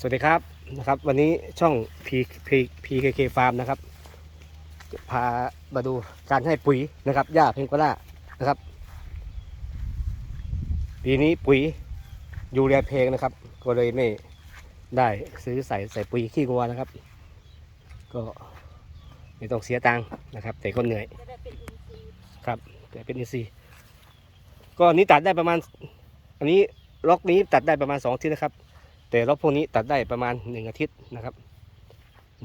สวัสดีครับนะครับวันนี้ช่อง P P PKK Farm นะครับจะพามาดูการให้ปุ๋ยนะครับหญ้าเพนกวล่านะครับปีนี้ปุ๋ยยูเรียเพงนะครับ ก็เลยไม่ได้ซื้อใส่ใส่ปุ๋ยขี้งัวนะครับ ก็ไม่ต้องเสียตังค์นะครับ แต่ก็เหนื่อยครับแต่เป็นอินทรีย์ก็อันนี้ตัดได้ประมาณ อันนี้ล็อกนี้ตัดได้ประมาณสองทิตย์นะครับ แต่ล็อกพวกนี้ตัดได้ประมาณหนึ่งอาทิตย์นะครับ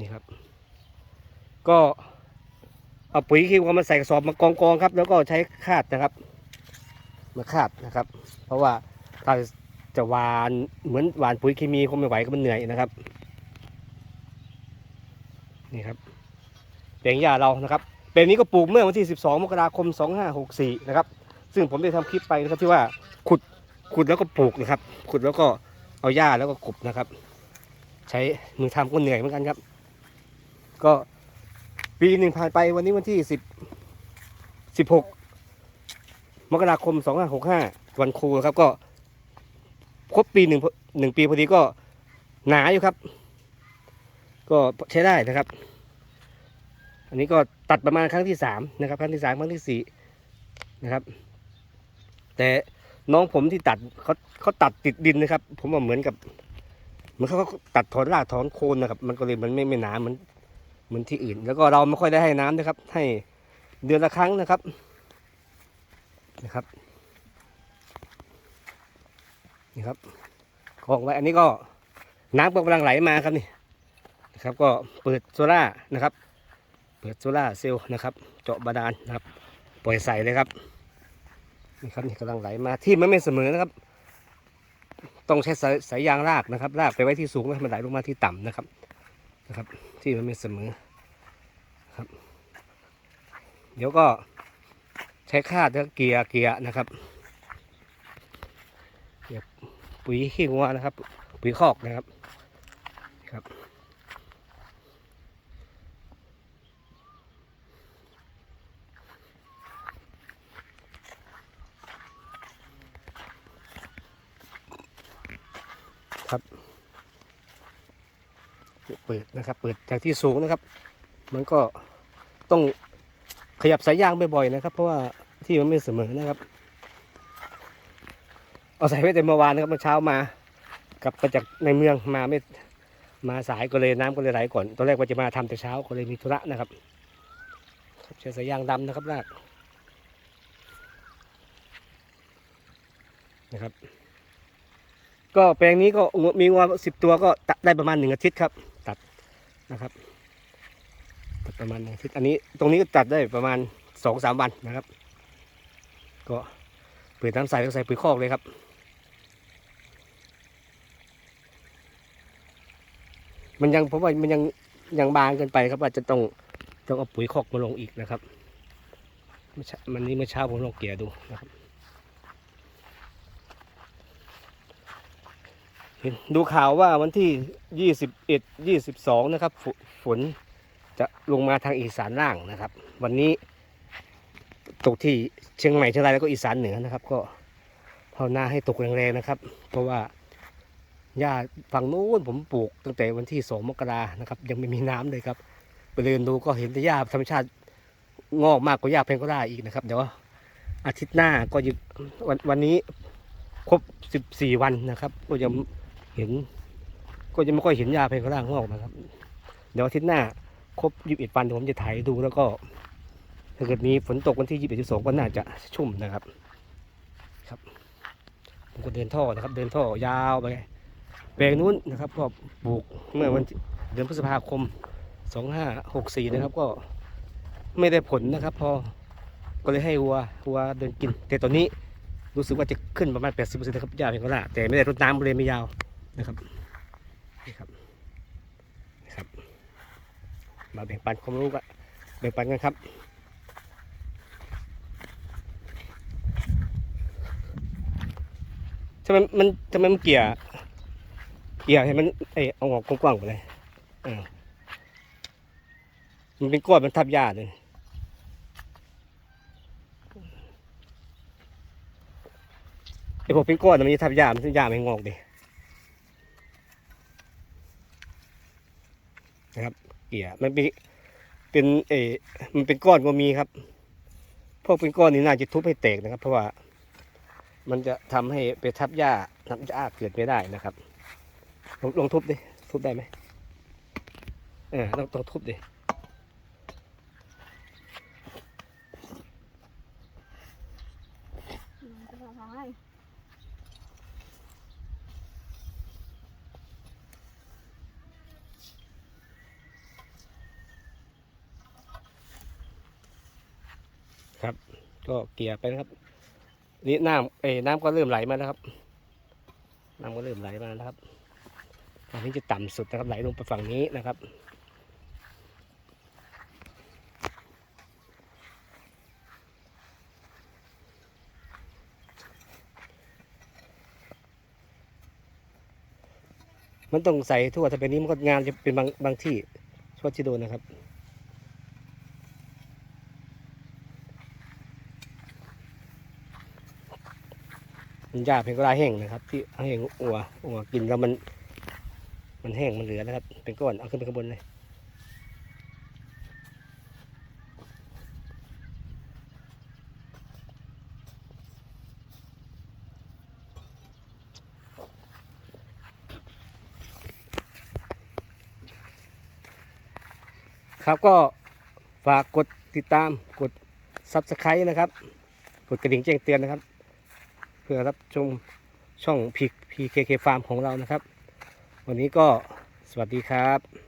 นี่ครับ ก็เอาปุ๋ยขี้วัวมาใส่กระสอบมากองกองๆครับ แล้วก็ใช้คาดนะครับ มาคาดนะครับ เพราะว่าถ้าจะหวานเหมือนหวานปุ๋ยเคมีคงไม่ไหวก็มันเหนื่อยนะครับนี่ครับแปลงหญ้าเรานะครับแปลงนี้ก็ปลูกเมื่อวันที่ 12 มกราคม 2564 นะครับ ซึ่งผมได้ทำคลิปไปนะครับที่ว่าขุดขุดแล้วก็ปลูกนะครับ ขุดแล้วก็ เอาหญ้าแล้วก็กบนะครับ ใช้มือทำก็เหนื่อยเหมือนกันครับ ก็ปีหนึ่งผ่านไปวันนี้วันที่10 16มกราคม2565วันครูครับ ก็ครบปีหนึ่งหนึ่งปีพอดีก็หนาอยู่ครับ ก็ใช้ได้นะครับ อันนี้ก็ตัดประมาณครั้งที่สามนะครับ ครั้งที่สามครั้งที่สี่นะครับ แต่ น้องผมที่ตัดเขาเขาตัดติดดินนะครับ ผมว่าเหมือนกับเหมือนเขาตัดถอนรากถอนโคนนะครับ มันก็เลยมันไม่ไม่หนาเหมือนเหมือนที่อื่น แล้วก็เราไม่ค่อยได้ให้น้ำนะครับ ให้เดือนละครั้งนะครับนะครับนี่ครับกองไว้อันนี้ก็น้ำก็กำลังไหลมาครับนี่นะครับก็เปิดโซล่านะครับ เปิดโซล่าเซลล์นะครับ เจาะบาดาลนะครับ ปล่อยใส่เลยครับ นี่ครับนี่กำลังไหลมาที่มันไม่เสมอนะครับ ต้องใช้สายสายยางรากนะครับรากไปไว้ที่สูงแล้วให้มันไหลลงมาที่ต่ำนะครับนะครับ ที่มันไม่เสมอครับ เดี๋ยวก็ใช้คาดแล้วเกียร์เกียร์นะครับเกียร์ปุ๋ยขี้งัวนะครับ ปุ๋ยคอกนะครับครับ เปิดนะครับ เปิดจากที่สูงนะครับ มันก็ต้องขยับสายยางบ่อยๆนะครับ เพราะว่าที่มันไม่เสมอนะครับ เอาใส่ไว้แต่เมื่อวานนะครับเมื่อเช้ามากลับมาจากในเมืองมาไม่มาสายก็เลยน้ำก็เลยไหลก่อนตอนแรกว่าจะมาทำแต่เช้าก็เลยมีธุระนะครับใช้สายยางดำนะครับลากนะครับ ก็แปลงนี้ก็มีงัวสิบตัวก็ตัดได้ประมาณหนึ่งอาทิตย์ครับ นะครับตัดประมาณหนึ่งอาทิตย์อันนี้ตรงนี้ก็ตัดได้ประมาณสองสามวันนะครับ ก็เปิดน้ำใส่แล้วใส่ปุ๋ยคอกเลยครับมันยังผมว่ามันยังยังบางเกินไปครับว่าจจะต้องต้องเอาปุ๋ยคอกมาลงอีกนะครับมันนี้เมื่อเช้าผมลองเกลี่ยดูนะครับ เห็นดูข่าวว่าวันที่21 22นะครับฝฝนจะลงมาทางอีสานล่างนะครับ วันนี้ตกที่เชียงใหม่เชียงรายแล้วก็อีสานเหนือนะครับ ก็ภาวนาให้ตกแรงๆนะครับ เพราะว่าหญ้าฝั่งนู้นผมปลูกตั้งแต่วันที่2มกรานะครับ ยังไม่มีน้ำเลยครับ ไปเดินดูก็เห็นแต่หญ้าธรรมชาติงอกมากกว่าหญ้าเพนก็ได้อีกนะครับเดี๋ยวอาทิตย์หน้าก็หยุดวันวันนี้ครบ 14 วันนะครับ ก็ยัง เห็น ก็จะไม่ค่อยเห็นยาเพลงข้างล่างงอกนะครับ เดี๋ยวอาทิตย์หน้าครบยี่สิบเอ็ดวันผมจะถ่ายดูแล้วก็ ถ้าเกิดมีฝนตกวันที่ยี่สิบเอ็ดยี่สองก็น่าจะชุ่มนะครับ ครับผมก็เดินท่อนะครับ เดินท่อยาวไปแปลงนู้นนะครับ ก็ปลูกเมื่อวันเดือนพฤษภาคมสองห้าหกสี่นะครับ ก็ไม่ได้ผลนะครับ พอก็เลยให้วัววัวเดินกิน แต่ตอนนี้รู้สึกว่าจะขึ้นประมาณ 80%นะครับยาเพลงข้างล่างแต่ไม่ได้รดน้ำเลยไม่ยาว นะครับนี่ครับนี่ครับ มาแบ่งปันความรู้กันแบ่งปันกันครับทำไมมันทำไมมันเกี่ยเกี่ยให้มันเอเอาออกกว้างๆไปเลยอมันเป็นก้อนมันทับหญ้าเลยไอพวกเป็นก้อนมันจะทับหญ้ามันทับหญ้าไม่งอกดิ นะครับ เกี่ยมันเป็นเป็นเอมันเป็นก้อนก็มีครับ พวกเป็นก้อนนี่น่าจะทุบให้แตกนะครับ เพราะว่ามันจะทำให้ไปทับหญ้าทับหญ้าเกิดไม่ได้นะครับลองลองทุบดิทุบได้ไหมเออต้องต้องทุบดิ มันจะทำให้ ก็เกี่ยไปนะครับ นี่น้ำเอ้น้ำก็เริ่มไหลมาแล้วครับ น้ำก็เริ่มไหลมาแล้วครับอันนี้จะต่ำสุดนะครับไหลลงไปฝั่งนี้นะครับมันต้องใส่ทั่วถ้าเป็นนี้มันก็งานจะเป็นบางบางที่ชวที่โดนนะครับ หญ้าเพนก็ได้แห้งนะครับ ที่แห้งอัวอัวกินแล้วมัน มันแห้งมันเหลือนะครับ เป็นก้อนเอาขึ้นไปข้างบนเลยครับก็ฝากกดติดตามกด Subscribe นะครับ กดกระดิ่งแจ้งเตือนนะครับ เพื่อรับชมช่องพีพีเคเคฟาร์มของเรานะครับ วันนี้ก็สวัสดีครับ